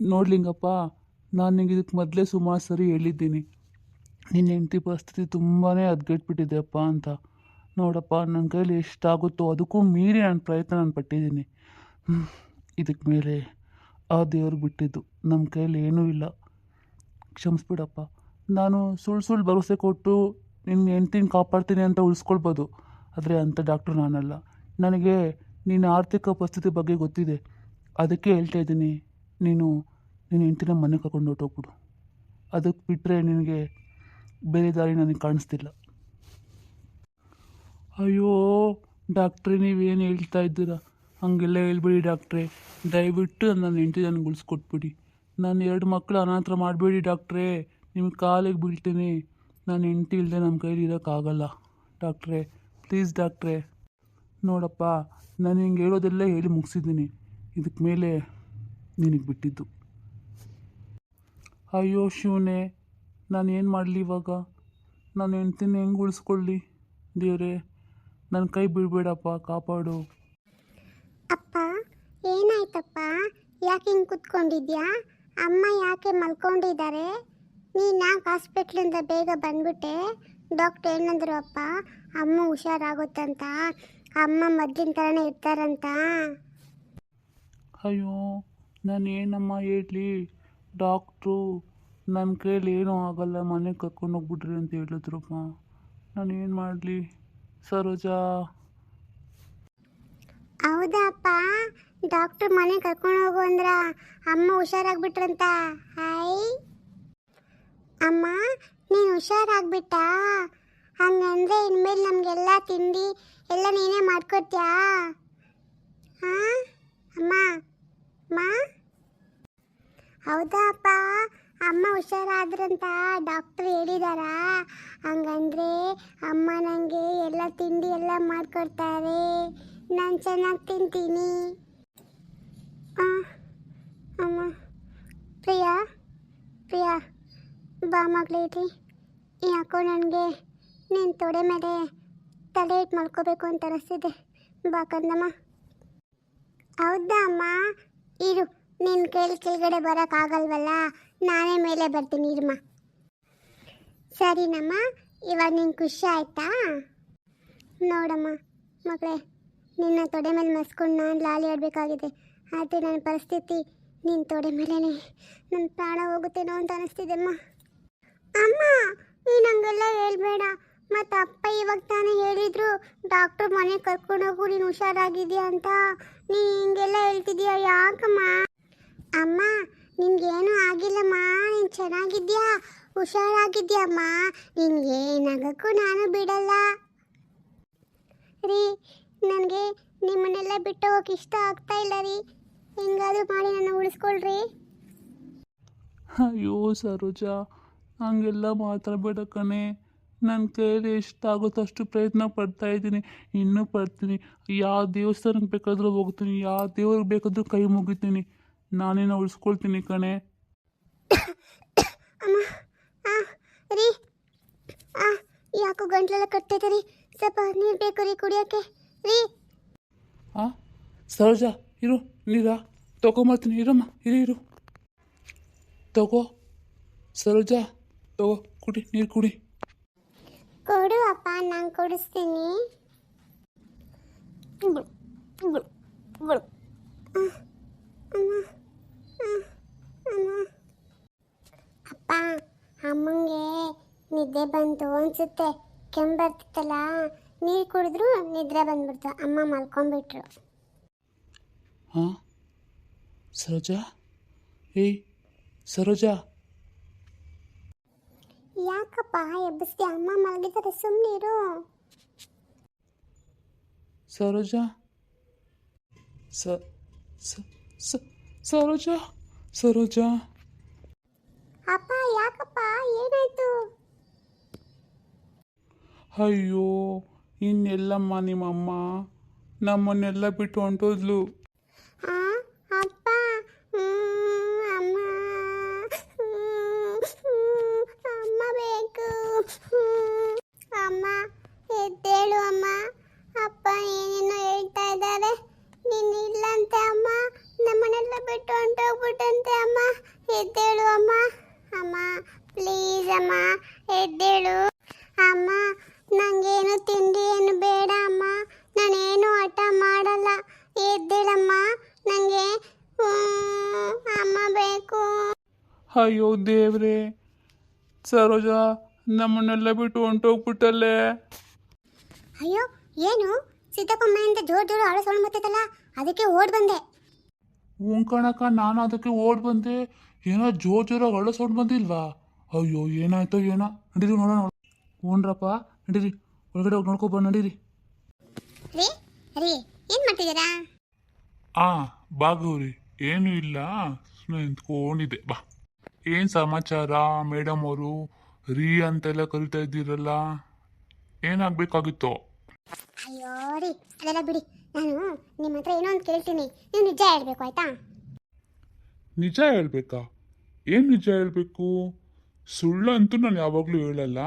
ನೋಡ್ಲಿಂಗಪ್ಪ, ನಾನು ನಿಂಗೆ ಇದಕ್ಕೆ ಮೊದಲೇ ಸುಮಾರು ಸರಿ ಹೇಳಿದ್ದೀನಿ. ನಿನ್ನ ಹೆಂಡತಿ ಪರಿಸ್ಥಿತಿ ತುಂಬಾ ಹದ್ಗೆಟ್ಬಿಟ್ಟಿದೆಯಪ್ಪ ಅಂತ. ನೋಡಪ್ಪ ನನ್ನ ಕೈಲಿ ಎಷ್ಟಾಗುತ್ತೋ ಅದಕ್ಕೂ ಮೀರಿ ನಾನು ಪ್ರಯತ್ನ ನಾನು ಪಟ್ಟಿದ್ದೀನಿ. ಇದಕ್ಕೆ ಮೇಲೆ ಆ ದೇವ್ರಿಗೆ ಬಿಟ್ಟಿದ್ದು ನಮ್ಮ ಕೈಯಲ್ಲಿ ಏನೂ ಇಲ್ಲ. ಕ್ಷಮಿಸ್ಬಿಡಪ್ಪ. ನಾನು ಸುಳ್ಳು ಸುಳ್ಳು ಭರವಸೆ ಕೊಟ್ಟು ನಿನ್ನ ಹೆಂಡ್ತಿನ ಕಾಪಾಡ್ತೀನಿ ಅಂತ ಉಳಿಸ್ಕೊಳ್ಬೋದು. ಆದರೆ ಅಂಥ ಡಾಕ್ಟ್ರು ನಾನಲ್ಲ. ನನಗೆ ನಿನ್ನ ಆರ್ಥಿಕ ಪರಿಸ್ಥಿತಿ ಬಗ್ಗೆ ಗೊತ್ತಿದೆ. ಅದಕ್ಕೆ ಹೇಳ್ತಾ ಇದ್ದೀನಿ. ನೀನು ನಿನ್ನ ಹೆಂಡ್ತಿನ ಮನೆ ಕರ್ಕೊಂಡು ಹೋಗ್ಬಿಡು. ಅದಕ್ಕೆ ಬಿಟ್ಟರೆ ನಿನಗೆ ಬೇರೆ ದಾರಿ ನನಗೆ ಕಾಣಿಸ್ತಿಲ್ಲ. ಅಯ್ಯೋ, ಡಾಕ್ಟ್ರೇ, ನೀವೇನು ಹೇಳ್ತಾ ಇದ್ದೀರಾ? ಹಂಗೆಲ್ಲ ಹೇಳ್ಬಿಡಿ ಡಾಕ್ಟ್ರೇ. ದಯವಿಟ್ಟು ನನ್ನ ಹೆಂಡತಿ ನನಗೆ ಉಳಿಸ್ಕೊಟ್ಬಿಡಿ. ನಾನು ಎರಡು ಮಕ್ಕಳು ಅನಾಥರ ಮಾಡಬೇಡಿ ಡಾಕ್ಟ್ರೇ. ನಿಮಗೆ ಕಾಲಿಗೆ ಬೀಳ್ತೀನಿ. ನಾನು ಹೆಂಡತಿ ಇಲ್ಲದೆ ನಮ್ಮ ಕೈಲಿ ಇರೋಕ್ಕಾಗಲ್ಲ. ಡಾಕ್ಟ್ರೇ, ಪ್ಲೀಸ್ ಡಾಕ್ಟ್ರೇ. ನೋಡಪ್ಪ, ನಾನು ಹಿಂಗೆ ಹೇಳೋದೆಲ್ಲ ಹೇಳಿ ಮುಗಿಸಿದ್ದೀನಿ. ಇದಕ್ಕೆ ಮೇಲೆ ನಿನಗೆ ಬಿಟ್ಟಿದ್ದು. ಅಯ್ಯೋ ಶಿವನೇ ನಾನು ಏನು ಮಾಡಲಿ ಇವಾಗ? ನಾನು ಹೆಂಡ್ತಿನ ಹೆಂಗೆ ಉಳಿಸ್ಕೊಳ್ಳಿ? ದೇವರೇ ನನ್ನ ಕೈ ಬಿಡಬೇಡಪ್ಪ ಕಾಪಾಡು. ಅಪ್ಪ ಏನಾಯ್ತಪ್ಪ? ಯಾಕೆ ಹಿಂಗೆ ಕುತ್ಕೊಂಡಿದ್ಯಾ? ಅಮ್ಮ ಯಾಕೆ ಮಲ್ಕೊಂಡಿದ್ದಾರೆ ನೀನು ಯಾಕೆ ಹಾಸ್ಪಿಟ್ಲಿಂದ ಬೇಗ ಬಂದ್ಬಿಟ್ಟೆ? ಡಾಕ್ಟರ್ ಏನಂದ್ರು ಅಪ್ಪ ಅಮ್ಮ ಹುಷಾರಾಗುತ್ತಂತ? ಅಮ್ಮ ಮದ್ದಿನ ಥರನೇ ಇರ್ತಾರಂತ? ಅಯ್ಯೋ ನಾನು ಏನಮ್ಮ ಹೇಳಲಿ? ಡಾಕ್ಟ್ರು ನನ್ನ ಕೈಲಿ ಏನೂ ಆಗಲ್ಲ, ಮನೆಗೆ ಕರ್ಕೊಂಡು ಹೋಗ್ಬಿಡ್ರಿ ಅಂತ ಹೇಳಿದ್ರಪ್ಪ. ನಾನು ಏನು ಮಾಡಲಿ? ಸರೋಜಾ. ಹೌದಾ ಅಪ್ಪ ಡಾಕ್ಟರ್ ಮನೆ ಕರ್ಕೊಂಡು ಹೋಗು ಅಂದ್ರ ಅಮ್ಮ ಹುಷಾರಾಗ್ಬಿಟ್ರಂತ. ಹಾಯ್. ಅಮ್ಮ, ನೀನು ಹುಷಾರಾಗ್ಬಿಟ್ಟಾ? ಹಂಗಂದ್ರೆ ಇನ್ಮೇಲೆ ನಮಗೆಲ್ಲ ತಿಂಡಿ ಎಲ್ಲ ನೀನೇ ಮಾಡ್ಕೊಡ್ತೀಯಾ? ಹಾಂ? ಅಮ್ಮ ಅಮ್ಮ ಹೌದಾ ಅಪ್ಪ ಅಮ್ಮ ಹುಷಾರಾದ್ರಂತ ಡಾಕ್ಟರ್ ಹೇಳಿದಾರ. ಹಂಗಂದ್ರೆ ಅಮ್ಮ ನನಗೆ ಎಲ್ಲ ತಿಂಡಿ ಎಲ್ಲ ಮಾಡ್ಕೊಡ್ತಾರೆ. ನಾನು ಚೆನ್ನಾಗಿ ತಿಂತೀನಿ. ಅಮ್ಮ. ಪ್ರಿಯಾ ಪ್ರಿಯಾ, ಬಾ ಮಗಳಿರಿ ಯಾಕೋ ನನಗೆ ನಿನ್ನ ತೊಡೆ ಮೇಲೆ ತಲೆ ಇಟ್ಟು ಮಾಡ್ಕೋಬೇಕು ಅಂತ ಅನಿಸ್ತಿದೆ. ಬಾ ಕಂದಮ್ಮ. ಹೌದಾ ಅಮ್ಮ? ಇರು. ನಿನ್ನ ಕೇಳಿ ಕೆಳಗಡೆ ಬರೋಕ್ಕಾಗಲ್ವಲ್ಲ ನಾನೇ ಮೇಲೆ ಬರ್ತೀನಿ, ಇರ್ಮ. ಸರಿನಮ್ಮ, ಇವಾಗ ನಿಂಗೆ ಖುಷಿ ಆಯ್ತಾ? ನೋಡಮ್ಮ, ಮಗಳೇ, ನಿನ್ನ ತೊಡೆ ಮೇಲೆ ಮಸ್ಕೊಂಡು ನಾನು ಲಾಲಿ ಆಡಬೇಕಾಗಿದೆ. ಆದರೆ ನನ್ನ ಪರಿಸ್ಥಿತಿ ನಿನ್ನ ತೊಡೆ ಮೇಲೇ ನನ್ನ ಪ್ರಾಣ ಹೋಗುತ್ತೇನೋ ಅಂತ ಅನಿಸ್ತಿದೆಮ್ಮ ಅಮ್ಮ. ನೀನು ಹಂಗೆಲ್ಲ ಹೇಳ್ಬೇಡ. ಮತ್ತು ಅಪ್ಪ ಇವಾಗ ತಾನೇ ಹೇಳಿದ್ರು, ಡಾಕ್ಟ್ರು ಮನೆ ಕರ್ಕೊಂಡೋಗು, ನೀನು ಹುಷಾರಾಗಿದ್ಯಾ ಅಂತ. ನೀನು ಹಿಂಗೆಲ್ಲ ಹೇಳ್ತಿದ್ಯಾ ಯಾಕಮ್ಮ? ಅಮ್ಮ, ನಿನ್ಗೇನು ಆಗಿಲ್ಲಮ್ಮ, ನೀನು ಚೆನ್ನಾಗಿದ್ಯಾ? ಹುಷಾರಾಗಿದ್ಯಮ್ಮ, ನಿನ್ಗೆ ಏನಾಗಕ್ಕೂ ನಾನು ಬಿಡಲ್ಲ. ರೀ, ನನಗೆ ನಿಮ್ಮನ್ನೆಲ್ಲ ಬಿಟ್ಟು ಹೋಗಕ್ಕೆ ಇಷ್ಟ ಆಗ್ತಾ ಇಲ್ಲ ರೀ. ಹೆಂಗಾದ್ರೂ ಮಾಡಿ ನನ್ನ ಉಳಿಸ್ಕೊಳ್ರಿ. ಅಯ್ಯೋ ಸರೋಜಾ ಹಂಗೆಲ್ಲ ಮಾತಾಡಬೇಡ ಕಣೆ. ನನ್ನ ಕೈಯಲ್ಲಿ ಎಷ್ಟಾಗುತ್ತಷ್ಟು ಪ್ರಯತ್ನ ಪಡ್ತಾ ಇದ್ದೀನಿ. ಇನ್ನೂ ಪಡ್ತೀನಿ. ಯಾವ ದೇವಸ್ಥಾನಕ್ಕೆ ಬೇಕಾದರೂ ಹೋಗ್ತೀನಿ. ಯಾವ ದೇವ್ರಿಗೆ ಬೇಕಾದರೂ ಕೈ ಮುಗಿತೀನಿ. ನಾನೇನೋ ಉಳಿಸ್ಕೊಳ್ತೀನಿ ಕಣೆ. ರೀ. ಆ ಯಾಕೋ ಗಂಟ್ಲೆಲ್ಲ ಕಟ್ಟೈತೆ ರೀ ಸ್ವಲ್ಪ ನೀರು ಬೇಕು ರೀ ಕುಡಿಯೋಕ್ಕೆ. ರೀ. ಆ ಸರೋಜಾ ಇರು ನೀರಾ? ತಗೊಂಬರ್ತೀನಿ ಇರಮ್ಮ ಇರು ಇರು. ತಗೋ. ಸರೋಜಾ ತಗೋ ಕುಡಿ ನೀರು ಕುಡಿ. ಕೊಡು ಅಪ್ಪ ನಾನು ಕೊಡಿಸ್ತೀನಿ ಆ, ಅಮ್ಮ, ಆ, ಅಮ್ಮ. ಅಪ್ಪ ಅಮ್ಮಂಗೆ ಬಂತು ಅನ್ಸುತ್ತೆ ಕೆಮ್ಮು ನೀರು ಕುಡಿದ್ರು ನಿದ್ರೆ ಬಂದ್ಬಿಡ್ತು. ಅಮ್ಮ ಮಲ್ಕೊಂಡ್ಬಿಟ್ರು. ಹಾಂ? ಸರೋಜಾ? ಏಯ್ ಸರೋಜಾ? ಯಾಕಪ್ಪ ಎಬ್ಬಿಸ್ದೆ? ಅಮ್ಮ ಮಲಗಿದ್ದಾರೆ ಸುಮ್ಮನಿರು ಸರೋಜಾ? ಸ ಸ- ಸ- ಸರೋಜಾ? ಸರೋಜಾ? ಅಪ್ಪ ಯಾಕಪ್ಪ? ಏನಾಯ್ತು? ಅಯ್ಯೋ ಇನ್ನೆಲ್ಲಮ್ಮ ನಿಮ್ಮಮ್ಮ? ನಮ್ಮನ್ನೆಲ್ಲ ಬಿಟ್ಟು ಹೊಂಟೋದ್ಲು ಆ, ಅಪ್ಪ ಹ್ಮ್, ಅಮ್ಮ ಹ್ಮ್, ಹ್ಮ್, ಅಮ್ಮ ಬೇಕು ಹ್ಮ್, ಅಮ್ಮ ಎದ್ದೇಳು ಅಮ್ಮ ಅಪ್ಪ ಏನೇನೋ ಹೇಳ್ತಾ ಇದ್ದಾರೆ ನೀನು ಇಲ್ಲಂತೆ ಅಮ್ಮ ನಮ್ಮನ್ನೆಲ್ಲ ಬಿಟ್ಟು ಹೊಂಟೋಗ್ಬಿಟ್ಟಂತೆ ಅಮ್ಮ ಪ್ಲೀಸ್ ಅಮ್ಮ ಎದ್ದೇಳು ಅಮ್ಮ ನಂಗೇನು ತಿಂಡಿ ಏನು ಬೇಡ ಅಮ್ಮ ನಾನೇನು ಹಠ ಮಾಡಲ್ಲ ಎದ್ದೇಳಮ್ಮ ನನಗೆ ಅಮ್ಮ ಬೇಕು ಅಯ್ಯೋ ದೇವ್ರೆ ಸರೋಜ ನಮ್ಮನ್ನೆಲ್ಲ ಬಿಟ್ಟು ಹೊಂಟೋಗ್ಬಿಟ್ಟಲ್ಲೇ. ಅಯ್ಯೋ ಏನು? ಸಿದ್ದಪ್ಪಮ್ಮ ಅಂತ ಜೋರ್ ಜೋರು ಆಳು ಸೌಂಡ್ ಬರ್ತೈತಲ್ಲ ಅದಕ್ಕೆ ಓಡ್ ಬಂದೆ. ಹ್ಞೂ ಕಣಕ್ಕ ನಾನು ಅದಕ್ಕೆ ಓಡ್ ಬಂದೆ. ಏನೋ ಜೋರ್ ಜೋರಾಗಿ ಅಳು ಸೌಂಡ್ ಬಂದಿಲ್ವಾ? ಅಯ್ಯೋ ಏನಾಯ್ತೋ ಏನೋ. ನಡೀರಿ ನೋಡೋಣ ಹ್ಞೂನ್ರಪ್ಪ ನಡೀರಿ. ಒಳಗಡೆ ಹೋಗಿ ನೋಡ್ಕೊಬ ನಡೀರಿ. ರೀ ರೀ ಏನು ಮಾಡ್ತಿದ್ದೀರಾ? ಆ ಬಾ ಗೌರಿ ಏನೂ ಇಲ್ಲ. ಸುಮ್ಮನೆ ನಿಂತ್ಕೊಂಡಿದ್ದೆ. ಬಾ. ಏನು ಸಮಾಚಾರ? ಮೇಡಮ್ ಅವರು ರೀ ಅಂತೆಲ್ಲ ಕರಿತಾ ಇದ್ದೀರಲ್ಲ. ಏನಾಗಬೇಕಾಗಿತ್ತು? ಅಯ್ಯೋ ರೀ ಅದೆಲ್ಲ ಬಿಡಿ. ನಾನು ನಿಮ್ಮ ಹತ್ರ ಏನೋ ಒಂದು ಕೇಳ್ತೀನಿ. ನೀವು ನಿಜ ಹೇಳ್ಬೇಕು ಆಯ್ತಾ? ನಿಜ ಹೇಳ್ಬೇಕಾ? ಏನು ನಿಜ ಹೇಳಬೇಕು? ಸುಳ್ಳಂತೂ ನಾನು ಯಾವಾಗಲೂ ಹೇಳಲ್ಲ.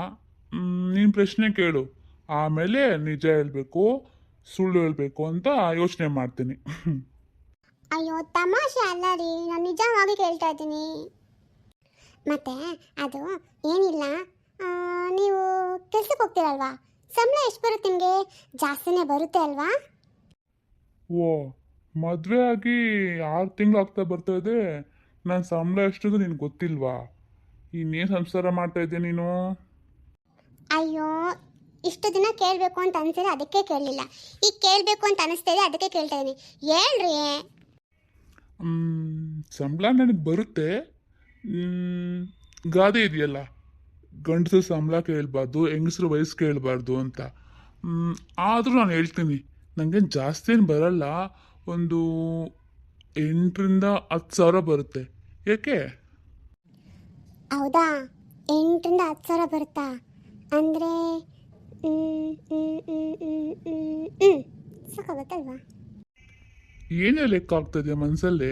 ನೀನು ಪ್ರಶ್ನೆ ಕೇಳು. ಆಮೇಲೆ ನಿಜ ಹೇಳಬೇಕು ಸುಳ್ಳು ಹೇಳಬೇಕು ಅಂತ ಯೋಚನೆ ಮಾಡ್ತೀನಿ. ಅಯ್ಯೋ ತಮಾಷೆ ಅಲ್ಲ ರೀ. ನಾನು ನಿಜವಾಗಿ ಕೇಳ್ತಾ ಇದ್ದೀನಿ. ಮತ್ತೆ ಅದು ಏನಿಲ್ಲ ನೀವು ಕೆಲ್ಸಕ್ಕೆ ಹೋಗ್ತೀರಲ್ವಾ? ಸಂಬಳ ಎಷ್ಟು ಬರುತ್ತೆ ನಿಮಗೆ? ಜಾಸ್ತಿನೇ ಬರುತ್ತೆ ಅಲ್ವಾ? ಓ ಮದುವೆ ಆಗಿ ಆರು ತಿಂಗಳು ಆಗ್ತಾ ಬರ್ತಾ ಇದೆ. ನನ್ನ ಸಂಬಳ ಎಷ್ಟದು ನಿನ್ಗೆ ಗೊತ್ತಿಲ್ವಾ? ಇನ್ನೇನು ಸಂಸಾರ ಮಾಡ್ತಾ ಇದ್ದೆ ನೀನು? ಅಯ್ಯೋ ಇಷ್ಟು ದಿನ ಕೇಳಬೇಕು ಅಂತ ಅನಿಸಿದೆ ಅದಕ್ಕೆ ಕೇಳಲಿಲ್ಲ. ಈಗ ಕೇಳಬೇಕು ಅಂತ ಅನಿಸ್ತಾ ಇದೆ ಅದಕ್ಕೆ ಕೇಳ್ತಾ ಇದ್ದೀನಿ ಹೇಳ್ರಿ. ಸಂಬಳ ನನಗೆ ಬರುತ್ತೆ. ಗಾದೆ ಇದೆಯಲ್ಲ? ಗಂಡಸರು ಸಂಬಳ ಕೇಳಬಾರ್ದು ಹೆಂಗಸ್ರು ವಯಸ್ಸು ಕೇಳಬಾರ್ದು ಅಂತ. ಆದರೂ ನಾನು ಹೇಳ್ತೀನಿ ನನಗೇನು ಜಾಸ್ತಿ ಏನು ಬರಲ್ಲ. ಒಂದು ಎಂಟರಿಂದ ಹತ್ತು ಸಾವಿರ ಬರುತ್ತೆ. ಏಕೆ ಹೌದಾ? ಎಂಟರಿಂದ ಹತ್ತು ಸಾವಿರ ಬರುತ್ತಾ? ಅಂದರೆ ಏನೇ ಲೆಕ್ಕ ಆಗ್ತದೆ ಮನಸ್ಸಲ್ಲಿ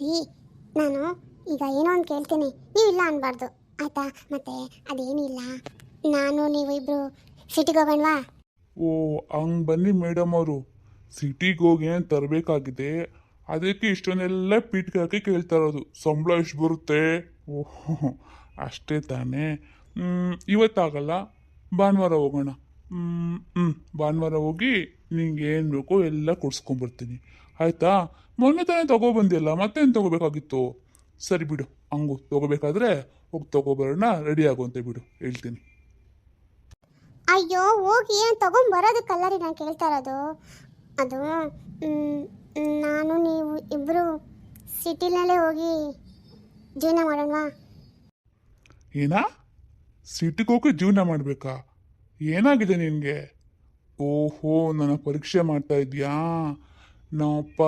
ರೀ, ನಾನು ಈಗ ಏನೋ ಒಂದು ಕೇಳ್ತೀನಿ. ನೀವು ಇಲ್ಲ ಅನ್ಬಾರ್ದು. ಆಯ್ತಾ? ಮತ್ತೆ ಅದೇನಿಲ್ಲ ನಾನು ನೀವು ಇಬ್ರು ಸಿಟಿಗೆ ಹೋಗೋಣವಾ? ಓ, ಹಂಗೆ ಬನ್ನಿ ಮೇಡಮ್ ಅವರು. ಸಿಟಿಗೆ ಹೋಗಿ ಏನು ತರಬೇಕಾಗಿದೆ? ಅದಕ್ಕೆ ಇಷ್ಟೊಂದೆಲ್ಲ ಪೀಠಕ್ಕೆ ಹಾಕಿ ಕೇಳ್ತಾ ಇರೋದು. ಸಂಬಳ ಎಷ್ಟು ಬರುತ್ತೆ? ಓಹ್, ಅಷ್ಟೇ ತಾನೇ. ಇವತ್ತಾಗಲ್ಲ? ಭಾನುವಾರ ಹೋಗೋಣ. ಹ್ಞೂ ಭಾನುವಾರ ಹೋಗಿ ನಿಂಗೆ ಏನು ಬೇಕೋ ಎಲ್ಲ ಕೊಡ್ಸ್ಕೊಂಬರ್ತೀನಿ ಆಯಿತಾ? ಮೊನ್ನೆ ತಾನೇ ತಗೊಬಂದಿಲ್ಲ ಮತ್ತೇನು ತಗೋಬೇಕಾಗಿತ್ತು? ಸರಿ ಬಿಡು ಹಂಗು ತಗೋಬೇಕಾದ್ರೆ ಹೋಗಿ ತಗೋಬರೋಣ ರೆಡಿ ಆಗುವಂತೆ ಬಿಡು ಹೇಳ್ತೀನಿ. ಅಯ್ಯೋ ಹೋಗಿ ಏನು ತಗೊಂಬರೋದಕ್ಕಲ್ಲ ಕಲ್ಲರಿ ನಾನು ಕೇಳ್ತಾ ಇರೋದು? ಅದು ಮ್, ನಾನು ನೀವು ಇಬ್ಬರು ಸಿಟಿನಲ್ಲೇ ಹೋಗಿ ಜೀವನ ಮಾಡೋಣವಾ? ಏನಾ? ಸಿಟಿಗೆ ಹೋಗಿ ಜೀವನ ಮಾಡಬೇಕಾ? ಏನಾಗಿದೆ ನಿನಗೆ? ಓಹೋ ನನ್ನ ಪರೀಕ್ಷೆ ಮಾಡ್ತಾ ಇದೀಯಾ? ನಮ್ಮಪ್ಪ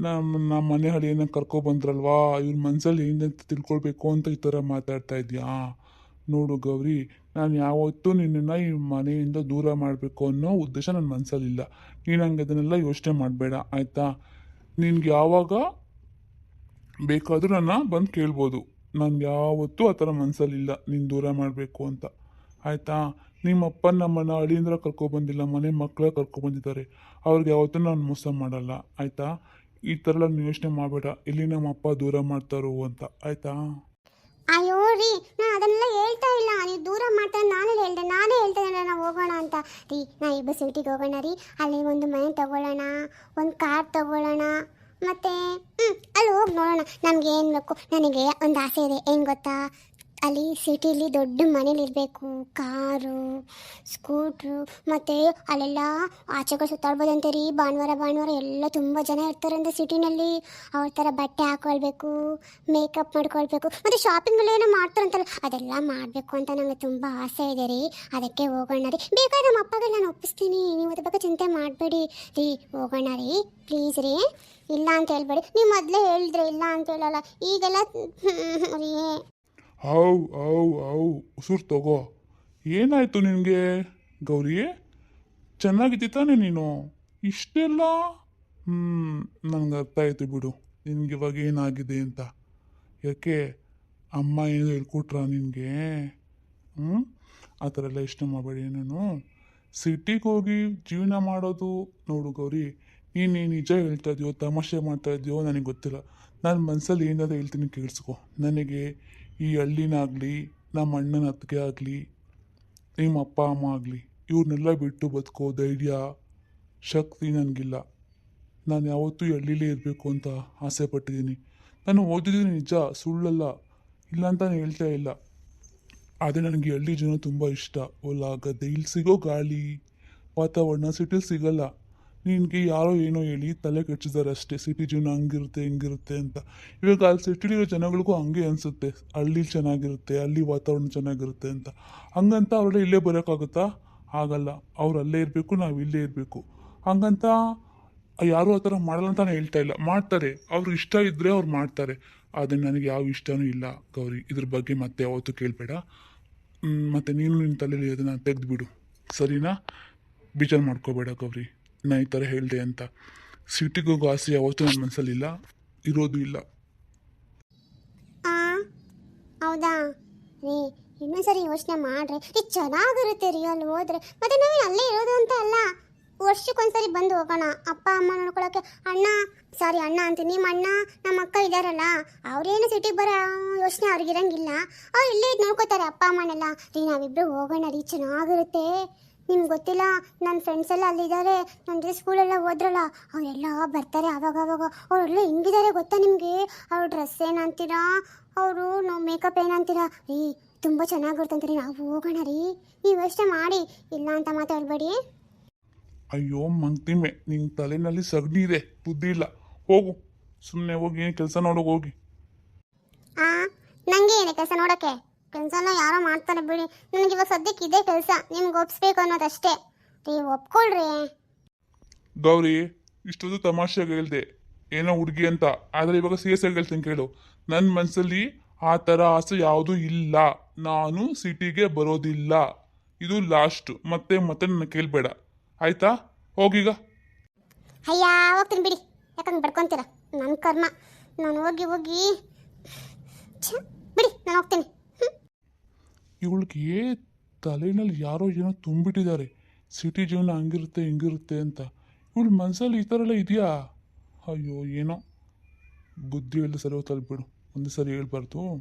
ನಮ್ಮ ನಮ್ಮ ಮನೆ ಹಳಿಯನ್ನ ಕರ್ಕೊಬಂದ್ರಲ್ವಾ ಇವ್ರ ಮನಸ್ಸಲ್ಲಿ ಏನಂತ ತಿಳ್ಕೊಳ್ಬೇಕು ಅಂತ ಈ ಥರ ಮಾತಾಡ್ತಾ ಇದೆಯಾ? ನೋಡು ಗೌರಿ, ನಾನು ಯಾವತ್ತೂ ನಿನ್ನನ್ನು ಈ ಮನೆಯಿಂದ ದೂರ ಮಾಡಬೇಕು ಅನ್ನೋ ಉದ್ದೇಶ ನನ್ನ ಮನಸ್ಸಲ್ಲಿಲ್ಲ ನೀನು ಹಂಗೆ ಅದನ್ನೆಲ್ಲ ಯೋಚನೆ ಮಾಡಬೇಡ, ಆಯಿತಾ? ನಿನ್ಗೆ ಯಾವಾಗ ಬೇಕಾದರೂ ನನ್ನ ಬಂದು ಕೇಳ್ಬೋದು. ನನ್ಗೆ ಯಾವತ್ತೂ ಆ ಥರ ಮನಸ್ಸಲ್ಲಿಲ್ಲ ನೀನು ದೂರ ಮಾಡಬೇಕು ಅಂತ. ಆಯಿತಾ? ನಿಮ್ಮಪ್ಪ ನಮ್ಮನ್ನು ಹಳ್ಳಿಯಿಂದ ಕರ್ಕೊಬಂದಿಲ್ಲ ಮನೆ ಮಕ್ಕಳ ಕರ್ಕೊಬಂದಿದ್ದಾರೆ ಅವ್ರಿಗೆ ಯಾವತ್ತೂ ನಾನು ಮೋಸ ಮಾಡಲ್ಲ. ಆಯಿತಾ? ಈ ಥರ ಎಲ್ಲ ಯೋಚನೆ ಮಾಡಬೇಡ. ಇಲ್ಲಿ ನಮ್ಮ ಅಪ್ಪ ದೂರ ಮಾಡ್ತಾರೋ ಅಂತ. ಆಯಿತಾ? ಅಯ್ಯೋ ರೀ ನಾನು ಅದನ್ನೆಲ್ಲ ಹೇಳ್ತಾ ಇಲ್ಲ. ನೀವು ದೂರ ಮಾಡ್ತಾ ನಾನೇ ಹೇಳ್ದೆ. ನಾನೇ ಹೇಳ್ತಾ ನಾನು ಹೋಗೋಣ ಅಂತ. ರೀ, ನಾ ಇಬ್ಬರು ಸಿಟಿಗೆ ಹೋಗೋಣ ರೀ. ಅಲ್ಲಿ ಒಂದು ಮನೆ ತಗೊಳ್ಳೋಣ, ಒಂದು ಕಾರ್ ತಗೊಳ್ಳೋಣ. ಮತ್ತೆ ಹ್ಞೂ ಅಲ್ಲಿ ಹೋಗಿ ನೋಡೋಣ. ನಮ್ಗೆ ಏನು ಬೇಕು? ನನಗೆ ಒಂದು ಆಸೆ ಇದೆ. ಏನು ಗೊತ್ತಾ? ಅಲ್ಲಿ ಸಿಟಿಲಿ ದೊಡ್ಡ ಮನೇಲಿರಬೇಕು ಕಾರು ಸ್ಕೂಟ್ರು ಮತ್ತು ಅಲ್ಲೆಲ್ಲ ಆಚೆಗಳು ಸುತ್ತಾಡ್ಬೋದಂತೆ ರೀ ಭಾನುವಾರ ಭಾನುವಾರ ಎಲ್ಲ ತುಂಬ ಜನ ಇರ್ತಾರಂತೆ ಸಿಟಿನಲ್ಲಿ ಅವ್ರ ಥರ ಬಟ್ಟೆ ಹಾಕೊಳ್ಬೇಕು ಮೇಕಪ್ ಮಾಡ್ಕೊಳ್ಬೇಕು ಮತ್ತು ಶಾಪಿಂಗಲ್ಲಿ ಏನೋ ಮಾಡ್ತಾರಂತಲ್ಲ ಅದೆಲ್ಲ ಮಾಡಬೇಕು ಅಂತ ನನಗೆ ತುಂಬ ಆಸೆ ಇದೆ ರೀ ಅದಕ್ಕೆ ಹೋಗೋಣ ರೀ ಬೇಕಾದ್ರೆ ನಮ್ಮ ಅಪ್ಪಗೆ ನಾನು ಒಪ್ಪಿಸ್ತೀನಿ ನೀವು ಅದ್ರ ಬಗ್ಗೆ ಚಿಂತೆ ಮಾಡಬೇಡಿ ರೀ ಹೋಗೋಣ ರೀ ಪ್ಲೀಸ್ ರೀ ಇಲ್ಲ ಅಂತ ಹೇಳ್ಬೇಡಿ ನೀವು ಮೊದಲೇ ಹೇಳಿದ್ರೆ ಇಲ್ಲ ಅಂತ ಹೇಳಲ್ಲ ಈಗೆಲ್ಲ ಹೌ ಹೌ ಹೌ ಉಸಿರು ತಗೋ. ಏನಾಯಿತು ನಿನಗೆ ಗೌರಿ ಚೆನ್ನಾಗಿದ್ದಿ ತಾನೆ ನೀನು? ಇಷ್ಟೆಲ್ಲ? ಹ್ಞೂ ನನಗೆ ಅರ್ಥ ಆಯಿತು ಬಿಡು. ನಿನಗೆ ಇವಾಗ ಏನಾಗಿದೆ ಅಂತ. ಯಾಕೆ? ಅಮ್ಮ ಏನು ಹೇಳ್ಕೊಟ್ರ ನಿನಗೆ? ಹ್ಞೂ ಆ ಥರ ಎಲ್ಲ ಇಷ್ಟ ಮಾಡಬೇಡಿ ನಾನು. ಸಿಟಿಗೆ ಹೋಗಿ ಜೀವನ ಮಾಡೋದು ನೋಡು ಗೌರಿ. ನೀನು ನಿಜ ಹೇಳ್ತಾ ಇದೆಯೋ, ತಮಾಷೆ ಮಾಡ್ತಾ ಇದೆಯೋ ನನಗೆ ಗೊತ್ತಿಲ್ಲ. ನಾನು ಮನಸ್ಸಲ್ಲಿ ಏನಾದರೂ ಹೇಳ್ತೀನಿ ಕೇಳಿಸ್ಕೊ. ನನಗೆ ಈ ಹಳ್ಳಿನಾಗಲಿ, ನಮ್ಮ ಅಣ್ಣನ ಅತ್ತಿಗೆ ಆಗಲಿ, ನಿಮ್ಮ ಅಪ್ಪ, ಅಮ್ಮ ಆಗಲಿ, ಇವ್ರನ್ನೆಲ್ಲ ಬಿಟ್ಟು ಬದುಕೋ ಧೈರ್ಯ, ಶಕ್ತಿ ನನಗಿಲ್ಲ. ನಾನು ಯಾವತ್ತೂ ಹಳ್ಳಿಲೇ ಇರಬೇಕು ಅಂತ ಆಸೆ ಪಟ್ಟಿದ್ದೀನಿ. ನಾನು ಓದಿದ್ದೀನಿ ನಿಜ ಸುಳ್ಳಲ್ಲ ಇಲ್ಲ ಅಂತ ನಾನು ಹೇಳ್ತಾ ಇಲ್ಲ. ಆದರೆ ನನಗೆ ಹಳ್ಳಿ ಜನ ತುಂಬ ಇಷ್ಟ. ಹೊಲ ಗದ್ದೆ ಇಲ್ಲಿ ಸಿಗೋ ಗಾಳಿ, ವಾತಾವರಣ, ಸಿಟಿಲಿ ಸಿಗಲ್ಲ. ನಿನಗೆ ಯಾರೋ ಏನೋ ಹೇಳಿ ತಲೆ ಕೆಡ್ಸಿದ್ದಾರೆ ಅಷ್ಟೇ, ಸಿಟಿ ಜೀವನ ಹಂಗಿರುತ್ತೆ, ಹಿಂಗಿರುತ್ತೆ ಅಂತ. ಇವಾಗ ಅಲ್ಲಿ ಸಿಟಿಲಿರೋ ಜನಗಳಿಗೂ ಹಂಗೆ ಅನಿಸುತ್ತೆ, ಹಳ್ಳಿ ಚೆನ್ನಾಗಿರುತ್ತೆ ಅಲ್ಲಿ ವಾತಾವರಣ ಚೆನ್ನಾಗಿರುತ್ತೆ ಅಂತ. ಹಂಗಂತ ಅವರೆಲ್ಲ ಇಲ್ಲೇ ಬರೋಕ್ಕಾಗುತ್ತಾ? ಆಗಲ್ಲ, ಅವ್ರು ಅಲ್ಲೇ ಇರಬೇಕು, ನಾವು ಇಲ್ಲೇ ಇರಬೇಕು. ಹಂಗಂತ ಯಾರೂ ಆ ಥರ ಮಾಡಲ್ಲ ಅಂತ ನಾನು ಹೇಳ್ತಾ ಇಲ್ಲ. ಮಾಡ್ತಾರೆ ಅವ್ರಿಗೆ ಇಷ್ಟ ಇದ್ದರೆ ಅವ್ರು ಮಾಡ್ತಾರೆ. ಆದರೆ ನನಗೆ ಯಾವ ಇಷ್ಟವೂ ಇಲ್ಲ ಗೌರಿ. ಇದ್ರ ಬಗ್ಗೆ ಮತ್ತೆ ಯಾವತ್ತೂ ಕೇಳಬೇಡ. ಮತ್ತು ನೀನು ನಿನ್ನ ತಲೆಯಲ್ಲಿ ಅದನ್ನು ತೆಗೆದುಬಿಡು. ಸರಿನಾ? ಬೇಜಾರು ಮಾಡ್ಕೋಬೇಡ ಗೌರಿ. ನಾ ಈ ಥರ ಹೇಳಿದೆ ಅಂತ. ಸಿಟಿಗೂ ಆಸೆ ಯಾವತ್ತೂ ನನ್ನ ಮನಸ್ಸಲ್ಲಿಲ್ಲ ಇರೋದು ಇಲ್ಲ. ಹೌದಾ? ರೀ ಇನ್ನೊಂದ್ಸರಿ ಯೋಚನೆ ಮಾಡ್ರಿ. ರೀ, ಚೆನ್ನಾಗಿರುತ್ತೆ ರೀ ಅಲ್ಲಿ ಹೋದ್ರೆ. ಮತ್ತೆ ನಾವು ಅಲ್ಲೇ ಇರೋದು ಅಂತ ಅಲ್ಲ. ವರ್ಷಕ್ಕೊಂದ್ಸರಿ ಬಂದು ಹೋಗೋಣ. ಅಪ್ಪ, ಅಮ್ಮ ನೋಡ್ಕೊಳಕ್ಕೆ, ಅಣ್ಣ ಸಾರಿ ಅಣ್ಣ ಅಂತೀನಿ. ನಿಮ್ಮ ಅಣ್ಣ, ನಮ್ಮ ಅಕ್ಕ ಇದ್ದಾರಲ್ಲ ಅವ್ರೇನು ಸಿಟಿಗೆ ಬರೋ ಯೋಚನೆ ಅವ್ರಿಗಿರಂಗಿಲ್ಲ. ಅವ್ರು ಇಲ್ಲೇ ನೋಡ್ಕೋತಾರೆ ಅಪ್ಪ, ಅಮ್ಮನೆಲ್ಲ. ರೀ, ನಾವಿಬ್ರು ಹೋಗೋಣ ರೀ. ಚೆನ್ನಾಗಿರುತ್ತೆ. ನಿಮ್ಗೆ ಗೊತ್ತಿಲ್ಲ ನನ್ನ ಫ್ರೆಂಡ್ಸ್ ಎಲ್ಲ ಅಲ್ಲಿದ್ದಾರೆ ನನ್ನ ಜೊತೆ ಸ್ಕೂಲೆಲ್ಲ ಹೋದ್ರಲ್ಲ ಅವರೆಲ್ಲ ಬರ್ತಾರೆ ಅವಾಗ ಅವಾಗ ಅವರೆಲ್ಲ ಹೆಂಗಿದ್ದಾರೆ ಗೊತ್ತಾ ನಿಮಗೆ? ಅವ್ರ ಡ್ರೆಸ್ ಏನಂತೀರಾ? ಅವರು ನಾವು ಮೇಕಪ್ ಏನಂತೀರಾ? ರೀ ತುಂಬ ಚೆನ್ನಾಗಿರ್ತಂತ ರೀ ನಾವು ಹೋಗೋಣ ರೀ. ನೀವು ಯೋಚನೆ ಮಾಡಿ ಇಲ್ಲ ಅಂತ ಮಾತಾಡಬೇಡಿ. ಅಯ್ಯೋ ಮಂಗ್ತಿಮೆ ನಿನ್ನ ತಲೆನಲ್ಲಿ ಸಗಣಿ ಇದೆ ಬುದ್ಧಿ ಇಲ್ಲ. ಹೋಗು ಸುಮ್ಮನೆ ಹೋಗಿ ಏನು ಕೆಲಸ ನೋಡೋಕೆ ಹೋಗಿ. ಆ ನನಗೆ ಏನೇ ಕೆಲಸ ನೋಡೋಕ್ಕೆ? ಕೆಲಸನ ಯಾರೋ ಮಾಡ್ತಾರೆ ಬಿಡಿ. ನನಗೆ ಇವಾಗ ಸದ್ಯಕ್ಕೆ ಇದೇ ಕೆಲಸ. ನಿಮ್ಗೆ ಒಪ್ಸ್ಬೇಕು ಅನ್ನೋದಷ್ಟೇ. ರೀ ಒಪ್ಕೊಳ್ರಿ. ಗೌರಿ ಇಷ್ಟೊಂದು ತಮಾಷೆ ಹೇಳ್ದೆ. ಏನೋ ಹುಡುಗಿ ಅಂತ. ಆದರೆ ಇವಾಗ ಸೀರಿಯಸ್ ಆಗಿ ಹೇಳ್ತೀನಿ ಕೇಳು. ನನ್ನ ಮನಸ್ಸಲ್ಲಿ ಆ ಥರ ಆಸೆ ಯಾವುದೂ ಇಲ್ಲ. ನಾನು ಸಿಟಿಗೆ ಬರೋದಿಲ್ಲ. ಇದು ಲಾಸ್ಟ್ ಮತ್ತೆ ಮತ್ತೆ ನನ್ನ ಕೇಳಬೇಡ. ಆಯ್ತಾ? ಹೋಗೀಗ. ಅಯ್ಯ ಹೋಗ್ತೀನಿ ಬಿಡಿ. ಯಾಕಂದ್ರೆ ಬಡ್ಕೊಂತೀರ? ನನ್ನ ಕರ್ಮ. ನಾನು ಹೋಗಿ ಹೋಗಿ. ಛ ಬಿಡಿ ನಾನು ಹೋಗ್ತೀನಿ. ಇವಳಿಗೆ ತಲೆಯಲ್ಲಿ ಯಾರೋ ಏನೋ ತುಂಬಿಟ್ಟಿದ್ದಾರೆ. ಸಿಟಿ ಜೀವನ ಹಂಗಿರುತ್ತೆ, ಹಿಂಗಿರುತ್ತೆ ಅಂತ. ಇವಳು ಮನಸ್ಸಲ್ಲಿ ಈ ಥರ ಎಲ್ಲ ಇದೆಯಾ? ಅಯ್ಯೋ, ಏನೋ. ಬುದ್ಧಿ ಹೇಳಿ ಸರಿ ತಲುಪಿಡು ಒಂದೇ ಸರಿ ಹೇಳ್ಬಾರ್ದು.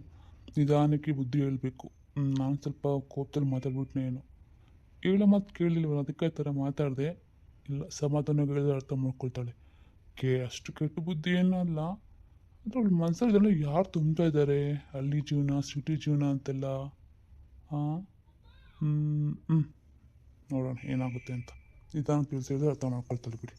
ನಿಧಾನಕ್ಕೆ ಬುದ್ಧಿ ಹೇಳಬೇಕು. ನಾನು ಸ್ವಲ್ಪ ಕೋಪದಲ್ಲಿ ಮಾತಾಡ್ಬಿಟ್ನೆ ಏನು. ಹೇಳೋ ಮಾತು ಕೇಳಲಿಲ್ಲ ಅದಕ್ಕೆ ಥರ ಮಾತಾಡಿದೆ. ಇಲ್ಲ ಸಮಾಧಾನ ಹೇಳಿದ್ರೆ ಅರ್ಥ ಮಾಡ್ಕೊಳ್ತಾಳೆ. ಕೇ, ಅಷ್ಟು ಕೆಟ್ಟ ಬುದ್ಧಿ ಏನೂ ಅಲ್ಲ ಅವಳು ಮನಸ್ಸಲ್ಲಿ ಯಾರು ತುಂಬ್ತಾ ಇದ್ದಾರೆ? ಹಳ್ಳಿ ಜೀವನ, ಸಿಟಿ ಜೀವನ ಅಂತೆಲ್ಲ. ಹ್ಞೂ ನೋಡೋಣ ಏನಾಗುತ್ತೆ ಅಂತ. ನಿಧಾನ ತಿಳಿಸಿದ್ರೆ ಅರ್ಥ ಮಾಡ್ಕೊಳ್ತಾಳೆ ಬಿಡಿ